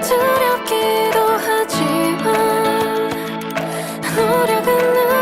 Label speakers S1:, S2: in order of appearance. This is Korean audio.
S1: 두렵기도 하지만 노력은